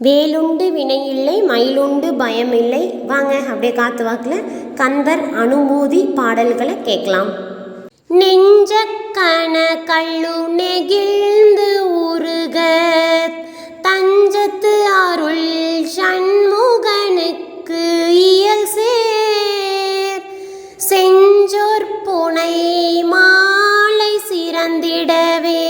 வேலுண்டு வினையில்லை மயிலுண்டு பயமில்லை. வாங்க அப்படியே காத்து வாக்கில் கந்தர் அனுபூதி பாடல்களை கேட்கலாம். நெஞ்ச கண கள்ளு நெகிழ்ந்து உருக தஞ்சத்து அருள் சண்முகனுக்கு இயல் சேர். செஞ்சோர் புனை மாலை சிறந்திடவே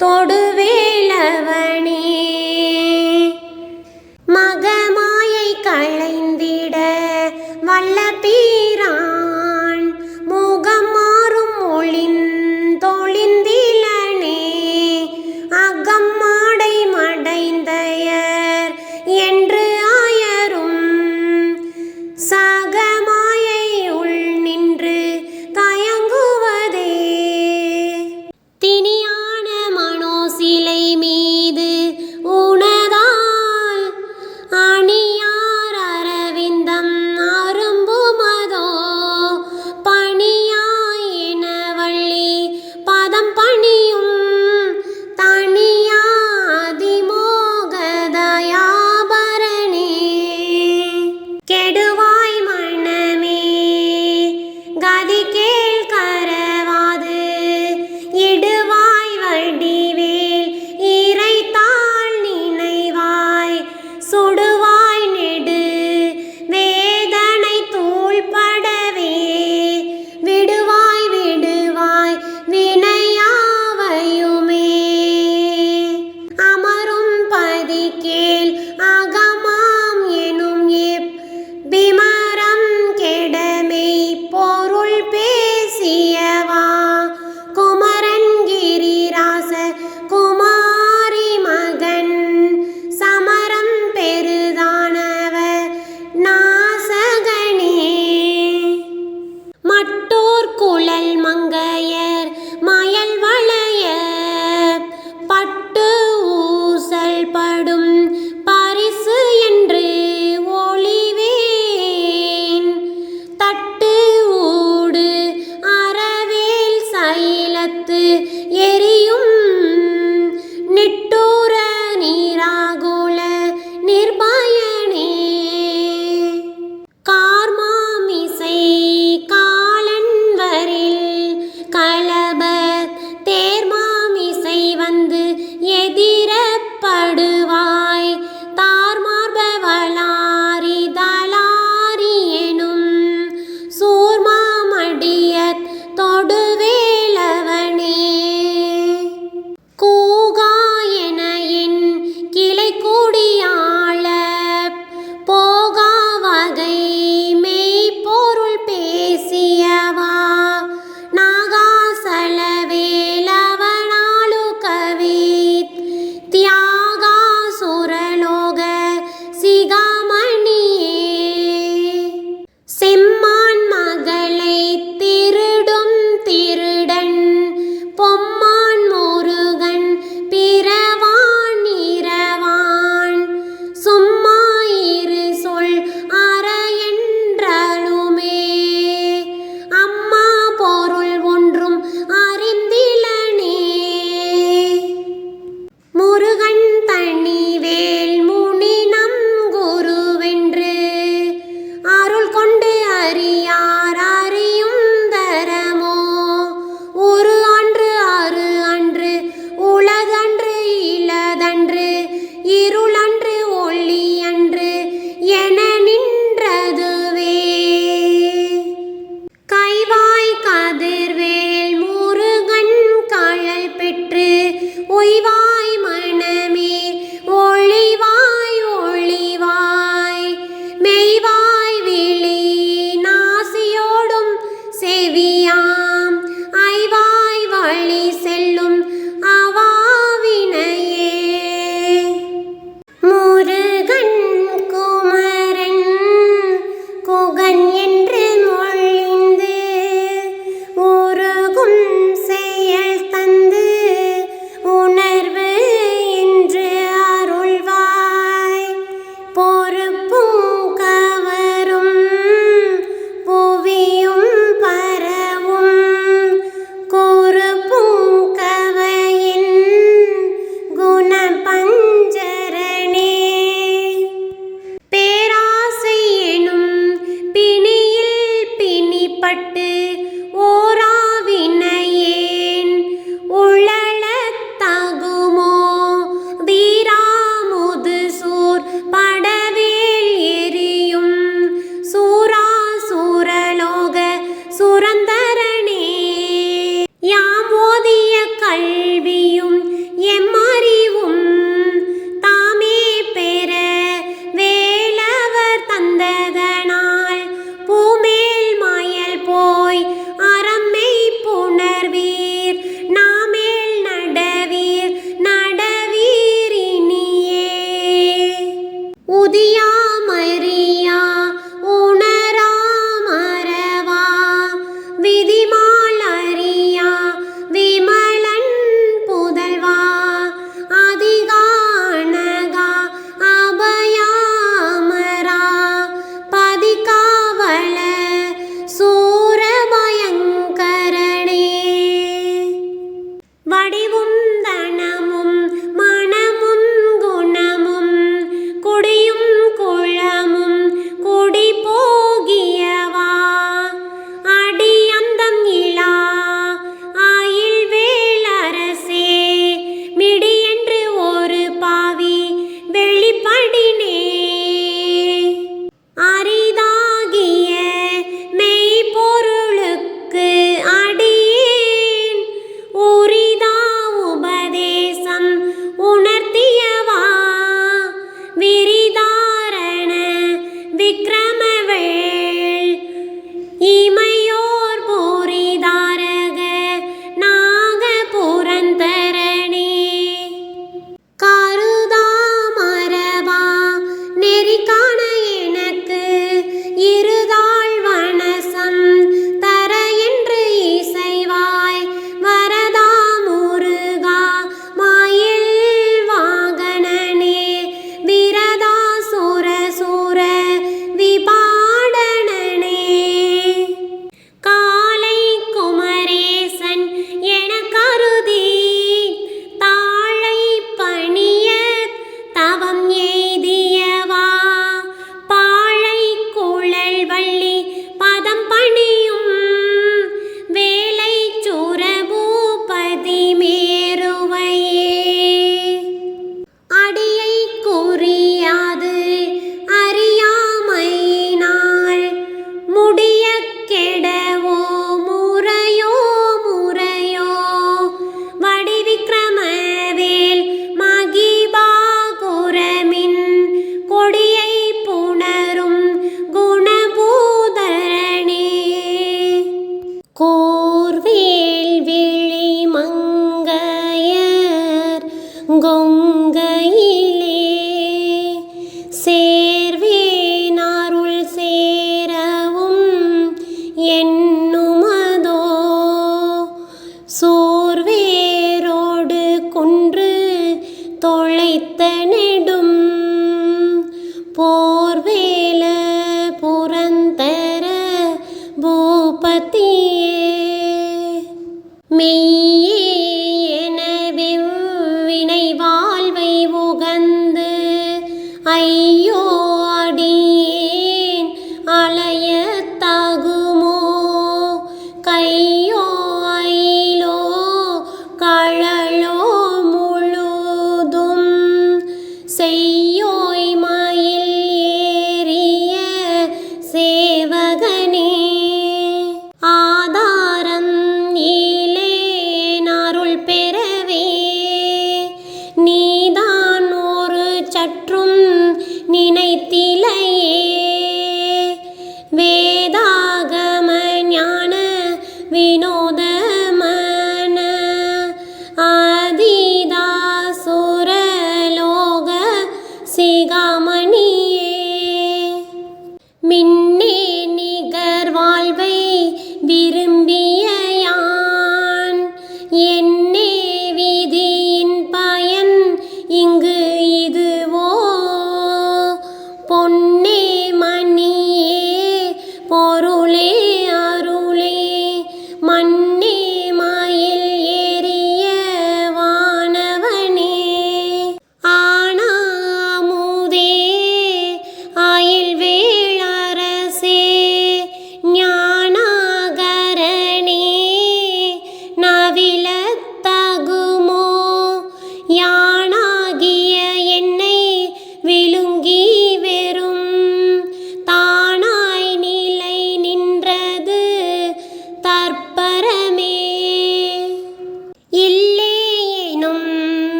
உள்ளத்தோடு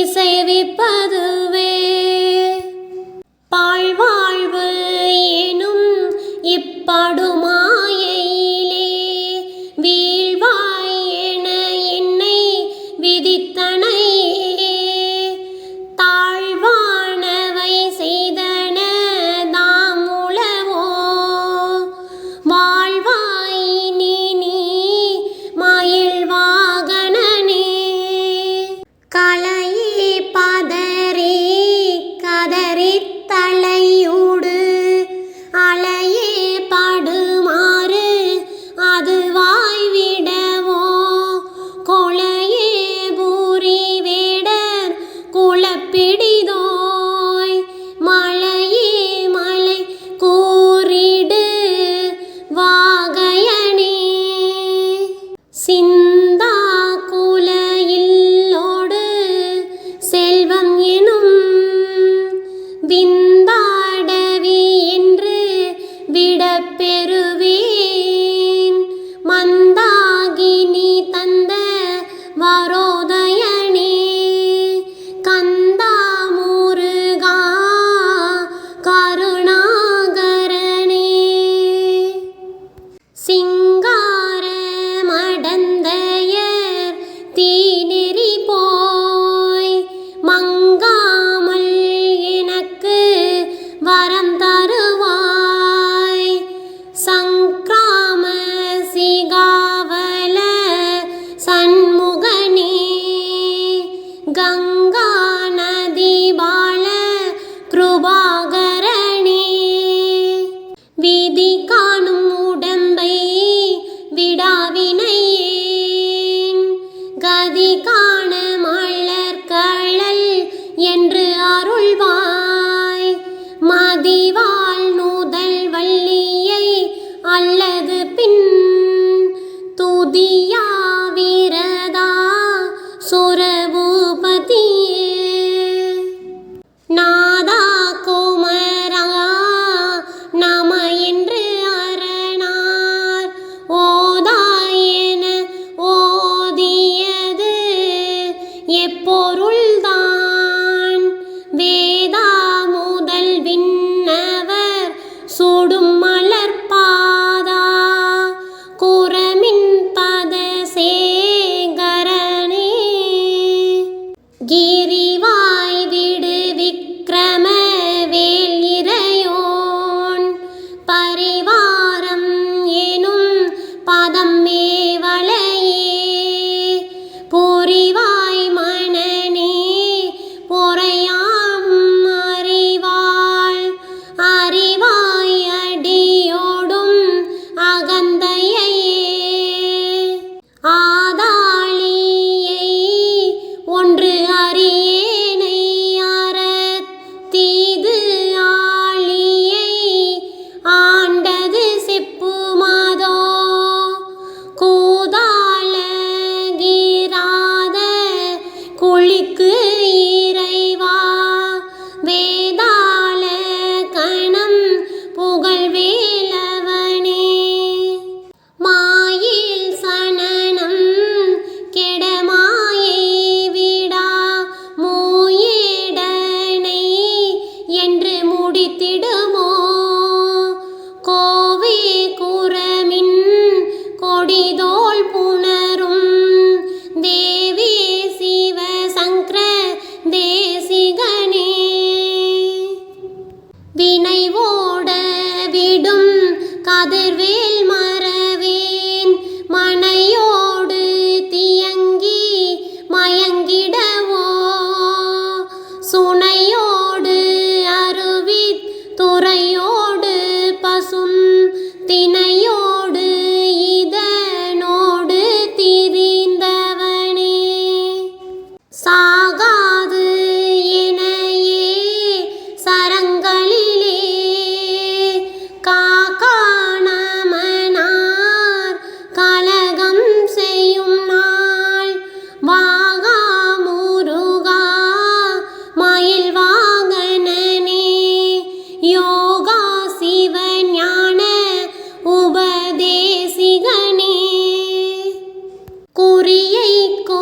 இசைவிப்பதுவே നീക്കൂ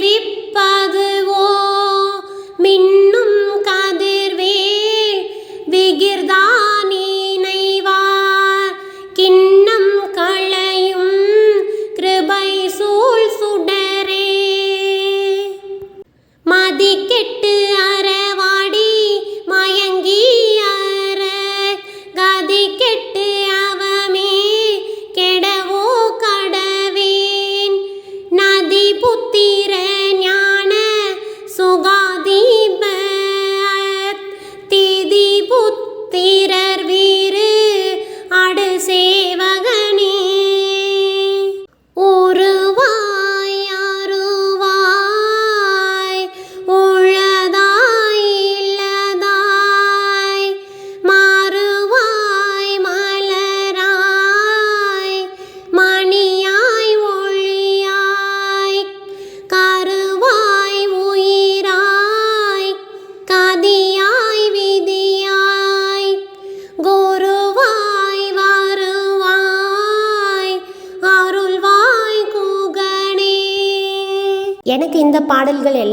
செவிப்பது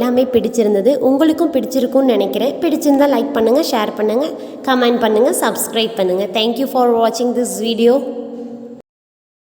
எல்லாமே பிடிச்சிருந்தது. உங்களுக்கும் பிடிச்சிருக்கும்னு நினைக்கிறேன். பிடிச்சிருந்தால் லைக் பண்ணுங்கள் ஷேர் பண்ணுங்கள் கமெண்ட் பண்ணுங்கள் சப்ஸ்கிரைப் பண்ணுங்கள் தேங்க்யூ ஃபார் வாட்சிங் திஸ் வீடியோ